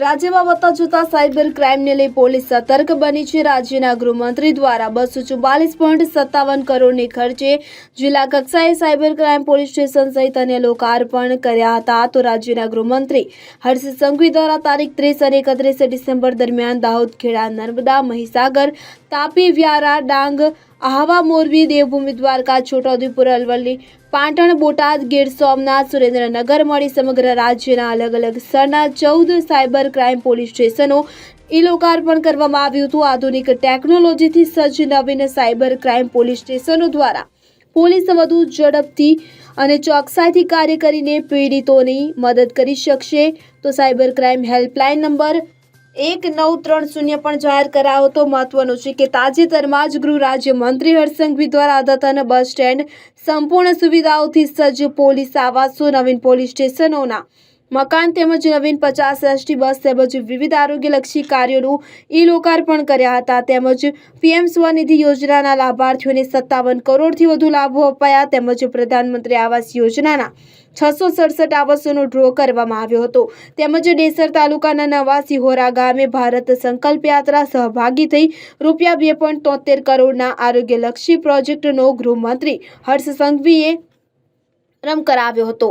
રાજ્યમાં વધતા જતા સાયબર ક્રાઇમને લઈ પોલીસ સતર્ક બની છે. રાજ્યના ગૃહમંત્રી દ્વારા બસો ચુમ્બાલીસ પોઈન્ટ સત્તાવન કરોડની ખર્ચે જિલ્લા કક્ષાએ સાયબર ક્રાઇમ પોલીસ સ્ટેશન સહિત અન્ય લોકાર્પણ કર્યા હતા. તો રાજ્યના ગૃહમંત્રી હર્ષ સંઘવી દ્વારા તારીખ ત્રીસ અને એકત્રીસ ડિસેમ્બર દરમિયાન દાહોદ ખેડા, નર્મદા, મહીસાગર, તાપી, વ્યારા, ડાંગ આહવા મોરબી, દેવભૂમિ દ્વારકા, છોટાઉદેપુર, અરવલ્લી, પાટણ, બોટાદ, ગીર સોમનાથ, સુરેન્દ્રનગર મળી સમગ્ર રાજ્યના અલગ અલગ સ્થળના ચૌદ સાયબર ક્રાઇમ પોલીસ સ્ટેશનો ઈ લોકાર્પણ કરવામાં આવ્યું હતું. આધુનિક ટેકનોલોજીથી સજ્જ નવીન સાયબર ક્રાઇમ પોલીસ સ્ટેશનો દ્વારા પોલીસ વધુ ઝડપથી અને ચોકસાઈથી કાર્ય કરીને પીડિતોની મદદ કરી શકશે. તો સાયબર ક્રાઇમ હેલ્પલાઇન નંબર એક નવ ત્રણ શૂન્ય પણ જાહેર કરાયો હતો મહત્વનું છે કે તાજેતરમાં જ ગૃહ રાજ્ય મંત્રી હર્ષ સંઘવી દ્વારા અદ્યતન બસ સ્ટેન્ડ સંપૂર્ણ સુવિધાઓથી સજ્જ પોલીસ આવાસો નવીન પોલીસ સ્ટેશનોના મકાન તેમજ નવીન પચાસ એસટી બસ તેમજ વિવિધ આરોગ્યલક્ષી કાર્યોનું ઈ લોકાર્પણ કર્યા હતા. તેમજ પીએમ સ્વનિધિ યોજનાના લાભાર્થીઓને સત્તાવન કરોડથી વધુ લાભો અપાયા. તેમજ પ્રધાનમંત્રી આવાસ યોજનાના છસો સડસઠ આવાસોનો ડ્રો કરવામાં આવ્યો હતો. તેમજ ડેસર તાલુકાના નવા સિહોરા ગામે ભારત સંકલ્પ યાત્રા સહભાગી થઈ રૂપિયા બે પોઈન્ટ તોતેર કરોડના આરોગ્યલક્ષી પ્રોજેક્ટનો ગૃહમંત્રી હર્ષ સંઘવીએ રમ કરાવ્યો હતો.